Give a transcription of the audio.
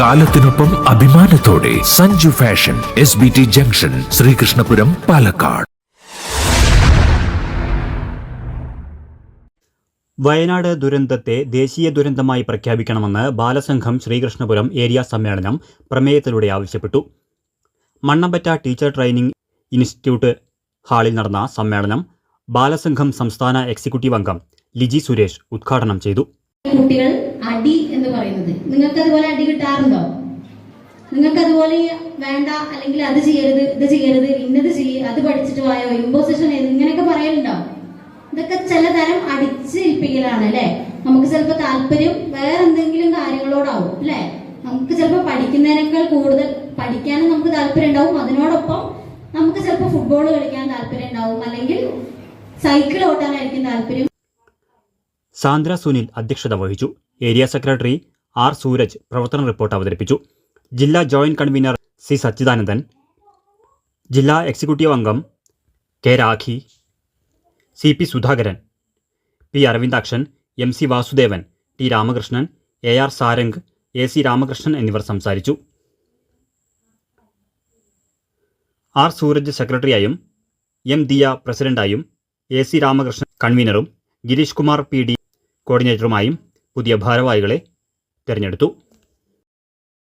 കാലത്തിനൊപ്പം അഭിമാനത്തോടെ Sanju fashion S B T junction Sreekrishnapuram Palakkad. Wayanad ദുരന്തത്തെ ദേശീയ ദുരന്തമായി പ്രഖ്യാപിക്കണമെന്ന് ബാലസംഘം ശ്രീകൃഷ്ണപുരം ഏരിയ സമ്മേളനം പ്രമേയത്തിലൂടെ ആവശ്യപ്പെട്ടു. മണ്ണമ്പറ്റ ടീച്ചർ ട്രെയിനിംഗ് ഇൻസ്റ്റിറ്റ്യൂട്ട് ഹാളിൽ നടന്ന സമ്മേളനം ബാലസംഘം സംസ്ഥാന എക്സിക്യൂട്ടീവ് അംഗം ലിജി സുരേഷ് ഉദ്ഘാടനം ചെയ്തു. കുട്ടികൾ അടി പറയുന്നത്. നിങ്ങൾക്ക് അതുപോലെ അടി കിട്ടാറുണ്ടോ? നിങ്ങൾക്ക് അതുപോലെ വേണ്ട അല്ലെങ്കിൽ അത് ചെയ്യരുത് ഇത് ചെയ്യരുത് ഇന്നത് ചെയ്യ് അത് പഠിച്ചിട്ട് വായോ ഇമ്പോസിഷൻ ചെയ്ത് ഇങ്ങനെയൊക്കെ പറയലുണ്ടോ? ഇതൊക്കെ ചിലതരം അടിച്ച് അടിച്ചേൽപ്പിക്കലാണ് അല്ലെ? നമുക്ക് ചിലപ്പോൾ താല്പര്യം വേറെ എന്തെങ്കിലും കാര്യങ്ങളോടാവും അല്ലെ? നമുക്ക് ചിലപ്പോൾ പഠിക്കുന്നതിനേക്കാൾ കൂടുതൽ പഠിക്കാനും നമുക്ക് താല്പര്യം ഉണ്ടാവും. അതിനോടൊപ്പം നമുക്ക് ചിലപ്പോൾ ഫുട്ബോൾ കളിക്കാൻ താല്പര്യം ഉണ്ടാവും അല്ലെങ്കിൽ സൈക്കിൾ ഓട്ടാനായിരിക്കും താല്പര്യം. സാന്ദ്ര സുനിൽ അധ്യക്ഷത വഹിച്ചു. ഏരിയ സെക്രട്ടറി ആർ സൂരജ് പ്രവർത്തന റിപ്പോർട്ട് അവതരിപ്പിച്ചു. ജില്ലാ ജോയിന്റ് കൺവീനർ സി സച്ചിദാനന്ദൻ ജില്ലാ എക്സിക്യൂട്ടീവ് അംഗം K Rakhi C P Sudhakaran P Aravindakshan M C Vasudevan T Ramakrishnan A R Sarang A C Ramakrishnan എന്നിവർ സംസാരിച്ചു. ആർ സൂരജ് സെക്രട്ടറിയായും എം ദിയ പ്രസിഡന്റായും എ സി രാമകൃഷ്ണൻ കൺവീനറും ഗിരീഷ് കുമാർ പി ഡി കോർഡിനേറ്ററുമായും പുതിയ ഭാരവാഹികളെ തിരഞ്ഞെടുത്തു.